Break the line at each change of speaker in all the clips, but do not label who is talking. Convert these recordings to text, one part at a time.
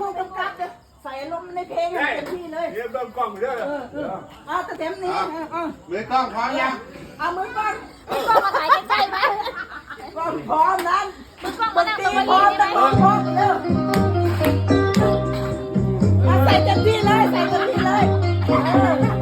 ผู้กำกับจะใส่ลมณ์ในเพลงให้เต็มที่เลย
เดี๋ยวเบิ่งกล้องเด้อ
เออเออเอาแต่เต็มนี้เออเออ
มือกล้องพร้อมยัง
เอามือก่อน
มึงก็มาถ่ายใกล้ๆไหม
ก่อนพร้อมนั้น
มึงก็
ด
มานนั่ง
ต
ต
รี
รงนี้
พร้อม
ได้
ตะ
ไหม
โกนพร้อมเร็วเอาใส่เต็มที่เลยใส่เต็มที่เลย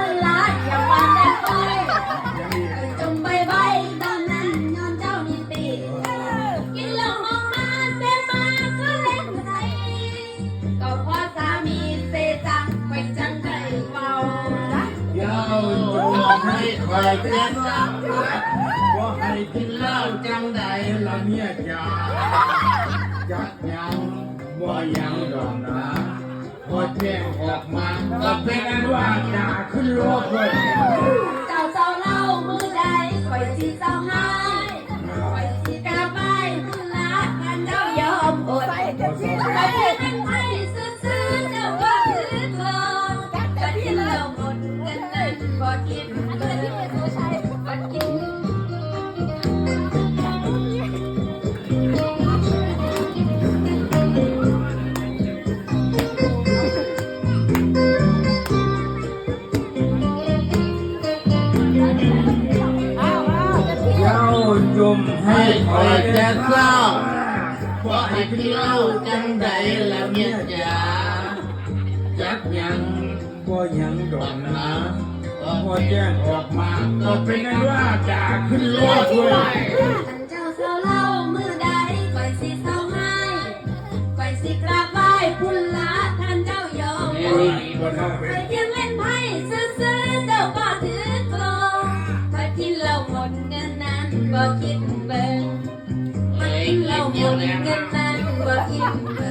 ให้
ใคยเป็นรักว่าให้กินเหล้าจังใดละเมียจ๋าจักยังว่ายังดอกนะพอแจ้งออกมาก็เป็นอันว่าจะขึ้นรถเลย
จ้าจุ่มให้คอย
แต่เศร้าเพราะให้กินเหล้าจังใดละเมียจ๋าจักยังบ่ยังดอกนะพอแจ้งออกมาก็เป็นอันว่าจะขึ้นรถเลย
ท่านเจ้าเศร้าเล่ามือใดคอยสิเศร้าให้คอยสิกราบไหว้คุณละท่านเจ้ายอม
เอ้
อด
ยบ่ต้องเป็
เคนยยังเล่นไพ่ซื่อ บ่คิดเบิ่งพอกินเหล้าหมดเงินนั้นบ่คิดเบิ่ง
โอ้ย
พอกินเหล้าหมดเงินนั้นบ่คิดเบิ่ง